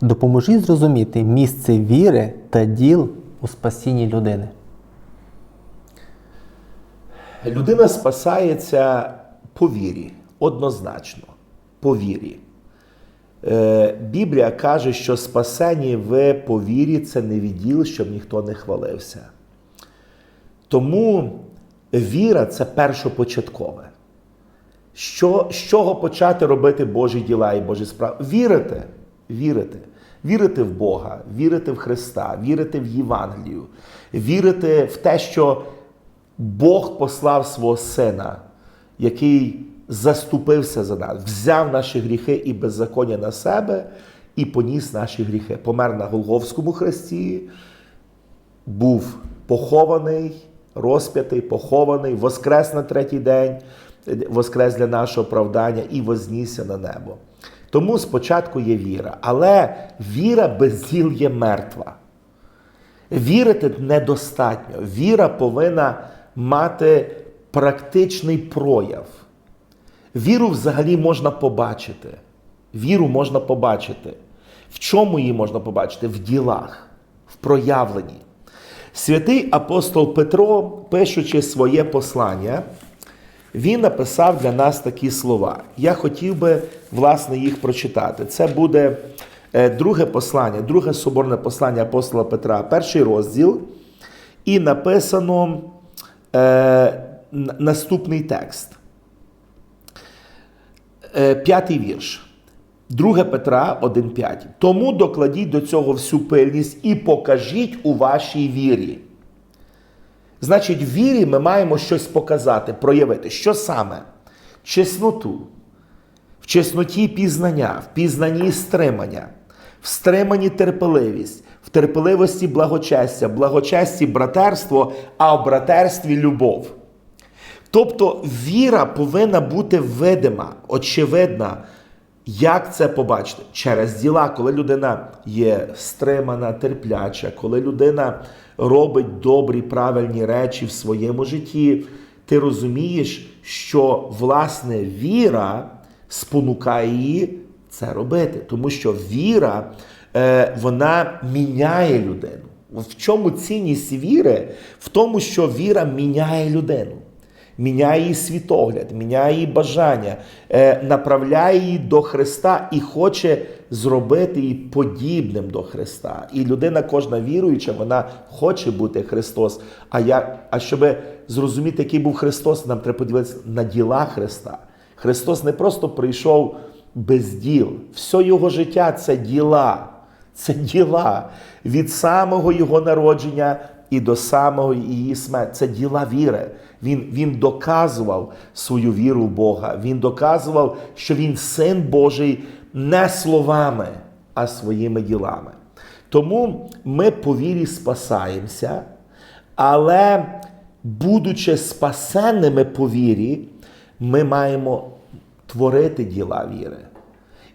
Допоможіть зрозуміти місце віри та діл у спасінні людини. Людина спасається по вірі, однозначно, по вірі. Е, Біблія каже, що спасені ви по вірі це не відділ, щоб ніхто не хвалився. Тому віра це першопочаткове. Що, з чого почати робити Божі діла і Божі справи? Вірити, вірити. Вірити в Бога, вірити в Христа, вірити в Євангелію, вірити в те, що Бог послав свого Сина, який заступився за нас, взяв наші гріхи і беззаконня на себе і поніс наші гріхи. Помер на Голговському хресті, був похований, розп'ятий, похований, воскрес на третій день, воскрес для нашого оправдання і вознісся на небо. Тому спочатку є віра, але віра без діл є мертва. Вірити недостатньо. Віра повинна мати практичний прояв. Віру взагалі можна побачити. Віру можна побачити. В чому її можна побачити? В ділах, в проявленні. Святий апостол Петро, пишучи своє послання, він написав для нас такі слова. Я хотів би, власне, їх прочитати. Це буде е, друге послання, друге соборне послання апостола Петра, перший розділ. І написано е, наступний текст. Е, П'ятий вірш. 2 Петра 1,5. Тому докладіть до цього всю пильність і покажіть у вашій вірі. Значить, в вірі ми маємо щось показати, проявити. Що саме? Чесноту. В чесноті пізнання, в пізнанні стримання, в стриманні терпеливість, в терпеливості благочестя, в благочесті братерство, а в братерстві любов. Тобто віра повинна бути видима, очевидна. Як це побачити? Через діла, коли людина є стримана, терпляча, коли людина робить добрі, правильні речі в своєму житті, ти розумієш, що власне віра спонукає її це робити. Тому що віра е, вона міняє людину. В чому цінність віри? В тому, що віра міняє людину міняє її світогляд, міняє її бажання, е, направляє її до Христа і хоче зробити її подібним до Христа. І людина, кожна віруюча, вона хоче бути Христос. А, я, а щоб зрозуміти, який був Христос, нам треба подивитися на діла Христа. Христос не просто прийшов без діл. Все його життя це діла. Це діла від самого його народження і до самого її смерті. Це діла віри. Він, він доказував свою віру в Бога. Він доказував, що він син Божий не словами, а своїми ділами. Тому ми по вірі спасаємося, але, будучи спасенними по вірі, ми маємо творити діла віри.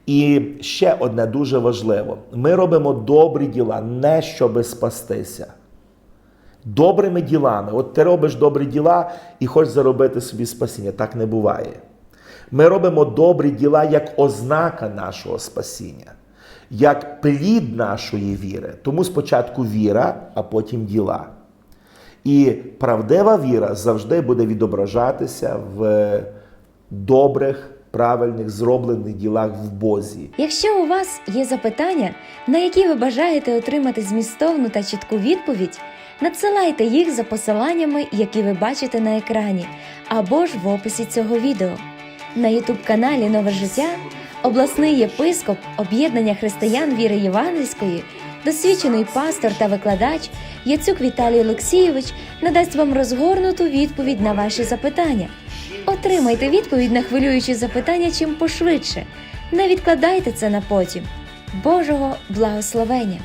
І ще одне дуже важливо: ми робимо добрі діла не щоби спастися. Добрими ділами. От ти робиш добрі діла і хочеш заробити собі спасіння. Так не буває. Ми робимо добрі діла як ознака нашого спасіння, як плід нашої віри. Тому спочатку віра, а потім діла. І правдива віра завжди буде відображатися в добрих, правильних, зроблених ділах в Бозі. Якщо у вас є запитання, на які ви бажаєте отримати змістовну та чітку відповідь, надсилайте їх за посиланнями, які ви бачите на екрані, або ж в описі цього відео. На Ютуб-каналі Нове життя обласний єпископ об'єднання християн віри Євангельської, досвідчений пастор та викладач Яцюк Віталій Олексійович надасть вам розгорнуту відповідь на ваші запитання. Отримайте відповідь на хвилюючі запитання чим пошвидше. Не відкладайте це на потім. Божого благословення!